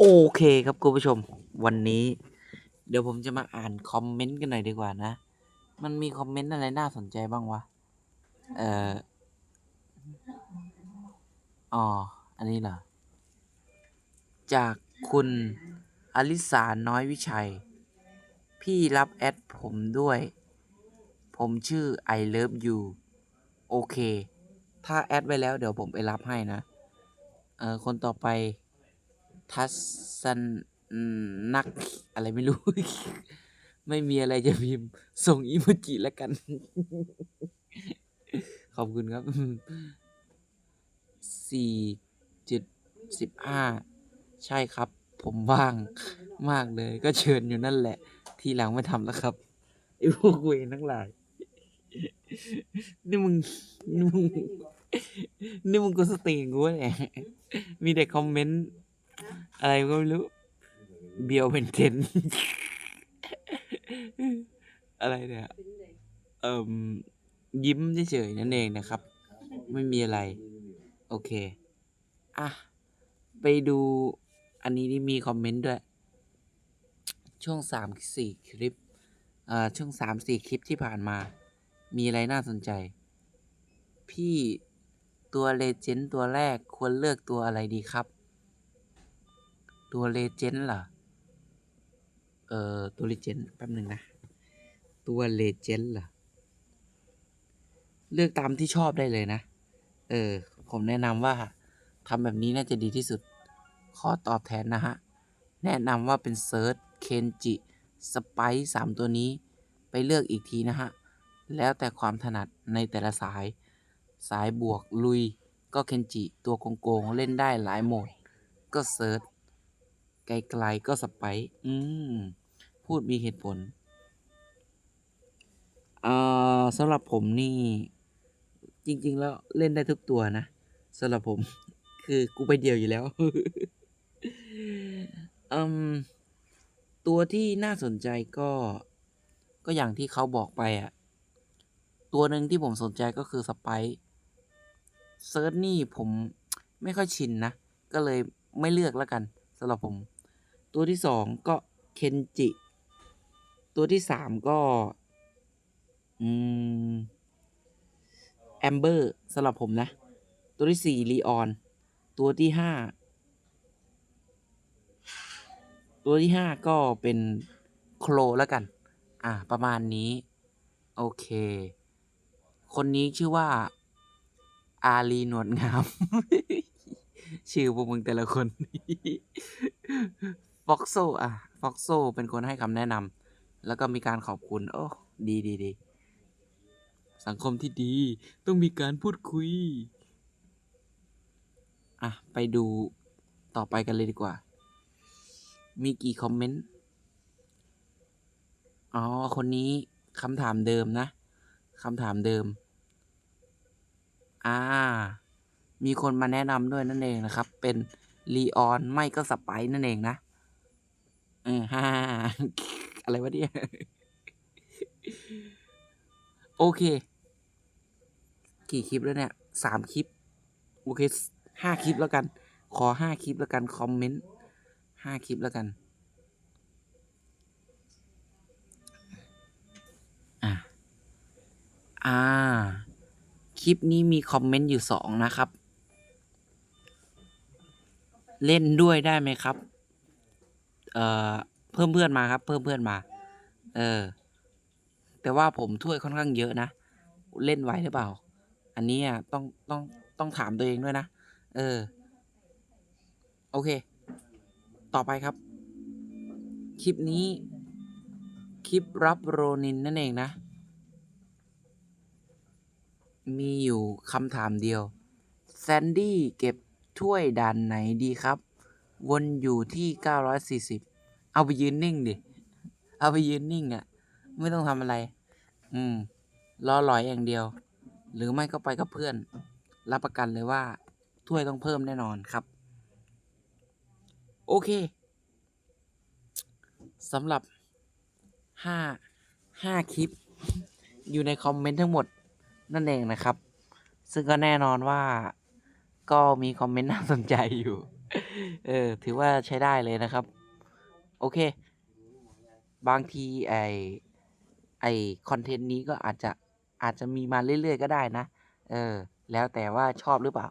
โอเคครับคุณผู้ชม วันนี้ เดี๋ยวผมจะมาอ่านคอมเมนต์กันหน่อยดีกว่านะ มันมีคอมเมนต์อะไรน่าสนใจบ้างวะ เอ่ออ๋อ อันนี้เหรอ จากคุณอลิสาน้อยวิชัย พี่รับแอดผมด้วย ผมชื่อ I love you โอเค ถ้าแอดไว้แล้วเดี๋ยวผมไปรับให้นะ เอ่อ คนต่อไป ทัศนนักอะไรไม่รู้ ไม่มีอะไรจะพิมพ์ ส่งอีโมจิแล้วกัน ขอบคุณครับสี่เจ็ดสิบห้าใช่ครับ ผมว่างมากเลย ก็เชิญอยู่นั่นแหละ ทีหลังไม่ทำแล้วครับไอ้พวกเวรทั้งหลายนี่มึงนี่มึงนี่มึงกูสติงกูเนี่ยมีแต่คอมเมนต์ อะไรก็ไม่รู้ เบียวเป็นเทน อะไรเนี่ย เอ่มยิ้มเฉยๆนั่นเองนะครับ ไม่มีอะไร โอเค อะ ไปดูอันนี้นี่มีคอมเมนต์ด้วย ช่วงสามสี่คลิปอ่าช่วงสามสี่คลิปที่ผ่านมา มีอะไรน่าสนใจ พี่ตัวเลเจนด์ตัวแรกควรเลือกตัวอะไรดีครับ ตัวเลเจนด์เหรอเอ่อ ตัวเลเจนด์แป๊บหนึ่งนะ ตัวเลเจนด์เหรอเลือกตามที่ชอบได้เลยนะ เออ ผมแนะนำว่าทำแบบนี้น่าจะดีที่สุด ข้อตอบแทนนะฮะ แนะนำว่าเป็นเซิร์ชเคนจิสไปซ์สามตัวนี้ ไปเลือกอีกทีนะฮะ แล้วแต่ความถนัดในแต่ละสาย สายบวกลุย ก็เคนจิตัวโกงๆ เล่นได้หลายโหมด ก็เซิร์ช ไกลๆก็สไปซ์อืม พูดมีเหตุผลเอ่อสำหรับผมนี่ จริง ๆ แล้วเล่นได้ทุกตัวนะสำหรับผม คือกูไปเดียวอยู่แล้วอืมตัวที่น่าสนใจก็ ก็อย่างที่เขาบอกไปอะตัวหนึ่งที่ผมสนใจก็คือสไปซ์เซิร์ชนี่ผมไม่ค่อยชินนะ ก็เลยไม่เลือกแล้วกันสำหรับผม ตัวที่สองก็เคนจิ ตัวที่สามก็อืมแอมเบอร์สำหรับผมนะ ตัวที่สี่ลีออน ตัวที่ห้าตัวที่ห้าก็เป็นโคลแล้วกัน อ่า ประมาณนี้ โอเค คนนี้ชื่อว่า อารีหนวดงาม ชื่อพวกมึงแต่ละคน็อกโซอะฟ็อกโซเป็นคนให้คำแนะนำแล้วก็มีการขอบคุณ โอ้ ดีดีดี สังคมที่ดีต้องมีการพูดคุย อะ ไปดูต่อไปกันเลยดีกว่า มีกี่คอมเมนต์ อ๋อ คนนี้คำถามเดิมนะคำถามเดิม อ่า มีคนมาแนะนำด้วยนั่นเองนะครับ เป็นลีออนไม่ก็สไปซ์นั่นเองนะ เออฮ่าอะไรวะเนี่ย โอเค กี่คลิปแล้วเนี่ยสามคลิป โอเคห้าคลิปแล้วกัน ขอห้าคลิปแล้วกัน คอมเมนต์ห้าคลิปแล้วกัน อะอ่า คลิปนี้มีคอมเมนต์อยู่สองนะครับ เล่นด้วยได้ไหมครับ เอ่อเพิ่มเพื่อนมาครับ เพิ่มเพื่อนมา เออ แต่ว่าผมถ้วยค่อนข้างเยอะนะ เล่นไหวหรือเปล่า อันนี้อะต้องต้องต้องถามตัวเองด้วยนะ เออ โอเค ต่อไปครับ คลิปนี้ คลิปรับโรนินนั่นเองนะ มีอยู่คำถามเดียวแซนดี้เก็บถ้วยด่านไหนดีครับ วนอยู่ที่940เอาไปยืนนิ่งดิ เอาไปยืนนิ่งอะ่ะ ไม่ต้องทำอะไร อืม รอหลอยอย่างเดียว หรือไม่ก็ไปกับเพื่อน รับประกันเลยว่า ถ้วยต้องเพิ่มแน่นอนครับ โอเคสำหรับห้าห้าคลิป อยู่ในคอมเมนต์ทั้งหมดนั่นเองนะครับ ซึ่งก็แน่นอนว่าก็มีคอมเมนต์น่าสนใจอยู่ เออ ถือว่าใช้ได้เลยนะครับ โอเค บางทีไอไอคอนเทนต์นี้ก็อาจจะอาจจะมีมาเรื่อยๆก็ได้นะ เออ แล้วแต่ว่าชอบหรือเปล่า